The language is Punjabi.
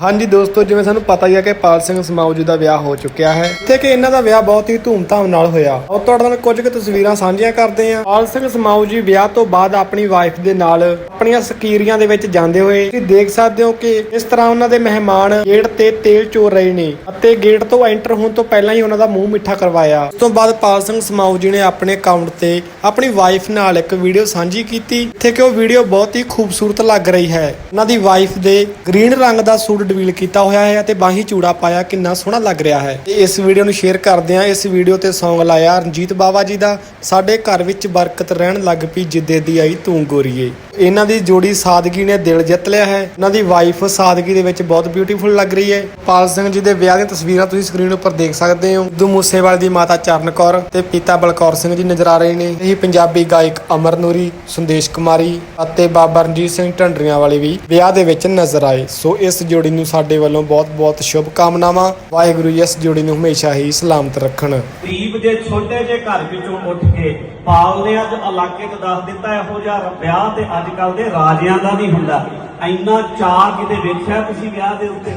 ਹਾਂਜੀ ਦੋਸਤੋ, ਜਿਵੇਂ ਸਾਨੂੰ ਪਤਾ ਹੀ ਹੈ ਕਿ ਪਾਲ ਸਿੰਘ ਸਮਾਉ ਜੀ ਦਾ ਵਿਆਹ ਹੋ ਚੁੱਕਿਆ ਹੈ, ਇੱਥੇ ਕਿ ਇਹਨਾਂ ਦਾ ਵਿਆਹ ਬਹੁਤ ਹੀ ਧੂਮਧਾਮ ਨਾਲ ਹੋਇਆ। ਉਹ ਤੁਹਾਡੇ ਨਾਲ ਕੁਝ ਕੁ ਤਸਵੀਰਾਂ ਸਾਂਝੀਆਂ ਕਰਦੇ ਹਾਂ। ਪਾਲ ਸਿੰਘ ਸਮਾਉ ਜੀ ਵਿਆਹ ਤੋਂ ਬਾਅਦ ਆਪਣੀ ਵਾਈਫ ਦੇ ਨਾਲ ਆਪਣੀਆਂ ਸਕੀਰੀਆਂ ਦੇ ਵਿੱਚ ਜਾਂਦੇ ਹੋਏ ਤੁਸੀਂ ਦੇਖ ਸਕਦੇ ਹੋ ਕਿ ਇਸ ਤਰ੍ਹਾਂ ਉਹਨਾਂ ਦੇ ਮਹਿਮਾਨ ਗੇਟ ਤੇ ਤੇਲ ਚੋਰ ਰਹੇ ਨੇ ਅਤੇ ਗੇਟ ਤੋਂ ਐਂਟਰ ਹੋਣ ਤੋਂ ਪਹਿਲਾਂ ਹੀ ਉਹਨਾਂ ਦਾ ਮੂੰਹ ਮਿੱਠਾ ਕਰਵਾਇਆ। ਉਸ ਤੋਂ ਬਾਅਦ ਪਾਲ ਸਿੰਘ ਸਮਾਉ ਜੀ ਨੇ ਆਪਣੇ ਅਕਾਊਂਟ ਤੇ ਆਪਣੀ ਵਾਈਫ ਨਾਲ ਇੱਕ ਵੀਡੀਓ ਸਾਂਝੀ ਕੀਤੀ, ਇੱਥੇ ਕਿ ਉਹ ਵੀਡੀਓ ਬਹੁਤ ਹੀ ਖੂਬਸੂਰਤ ਲੱਗ ਰਹੀ ਹੈ। ਉਹਨਾਂ ਦੀ ਵਾਈਫ ਦੇ ਗ੍ਰੀਨ ਰੰਗ ਦਾ ਸੂਟ ਡਿਵੀਲ ਕੀਤਾ ਹੋਇਆ ਹੈ ਅਤੇ ਬਾਹੀ ਚੂੜਾ ਪਾਇਆ ਕਿੰਨਾ ਸੋਹਣਾ ਲੱਗ ਰਿਹਾ ਹੈ। ਤੇ ਇਸ ਵੀਡੀਓ ਨੂੰ ਸ਼ੇਅਰ ਕਰਦੇ ਹਾਂ। ਇਸ ਵੀਡੀਓ ਤੇ Song ਲਾਇਆ ਰਣਜੀਤ ਬਾਵਾ ਜੀ ਦਾ। ਸਾਡੇ ਘਰ ਵਿੱਚ ਬਰਕਤ ਰਹਿਣ ਲੱਗ ਪਈ ਜਿੱਦੇ ਦੀ ਆਈ ਤੂੰ ਗੋਰੀਏ। ਇਹਨਾਂ ਦੀ ਜੋੜੀ ਸਾਦਗੀ ਨੇ ਦਿਲ ਜਿੱਤ ਲਿਆ ਹੈ। ਇਹਨਾਂ ਦੀ ਵਾਈਫ ਸਾਦਗੀ ਦੇ ਵਿੱਚ ਬਹੁਤ ਬਿਊਟੀਫੁਲ ਲੱਗ ਰਹੀ ਹੈ। ਪਾਲ ਸਿੰਘ ਜੀ ਦੇ ਵਿਆਹ ਦੀਆਂ ਤਸਵੀਰਾਂ ਤੁਸੀਂ ਸਕਰੀਨ ਉੱਪਰ ਦੇਖ ਸਕਦੇ ਹੋ। ਦੂ ਮੂਸੇਵਾਲ ਦੀ ਮਾਤਾ ਚਰਨ ਕੌਰ ਤੇ ਪਿਤਾ ਬਲਕੌਰ ਸਿੰਘ ਜੀ ਨਜ਼ਰ ਆ ਰਹੇ ਨੇ। ਇਹ ਪੰਜਾਬੀ ਗਾਇਕ ਅਮਰ ਨੂਰੀ, ਸੰਦੇਸ਼ ਕੁਮਾਰੀ ਅਤੇ ਬਾਬਾ ਰਣਜੀਤ ਸਿੰਘ ਢੰਡਰੀਆਂ ਵਾਲੇ ਵੀ ਵਿਆਹ ਦੇ ਵਿੱਚ ਨਜ਼ਰ ਆਏ। ਸੋ ਇਸ ਜੋੜੀ ਨੂੰ ਸਾਡੇ ਵੱਲੋਂ ਬਹੁਤ-ਬਹੁਤ ਸ਼ੁਭ ਕਾਮਨਾਵਾਂ ਵਾਹਿਗੁਰੂ ਜੀ ਇਸ ਜੋੜੀ ਨੂੰ ਹਮੇਸ਼ਾ ਹੀ ਸਲਾਮਤ ਰੱਖਣ। ਗਰੀਬ ਦੇ ਛੋਟੇ ਜਿਹੇ ਘਰ ਵਿੱਚੋਂ ਉੱਠ ਕੇ ਪਾਲ ਨੇ ਅੱਜ ਇਲਾਕੇ 'ਚ ਦੱਸ ਦਿੱਤਾ ਇਹੋ ਜਿਹਾ ਵਿਆਹ ਤੇ ਅੱਜ ਕੱਲ ਦੇ ਰਾਜਿਆਂ ਦਾ ਨਹੀਂ ਹੁੰਦਾ। ਇੰਨਾ ਚਾਅ ਕਿਤੇ ਵੇਖਿਆ ਤੁਸੀਂ ਵਿਆਹ ਦੇ ਉੱਤੇ?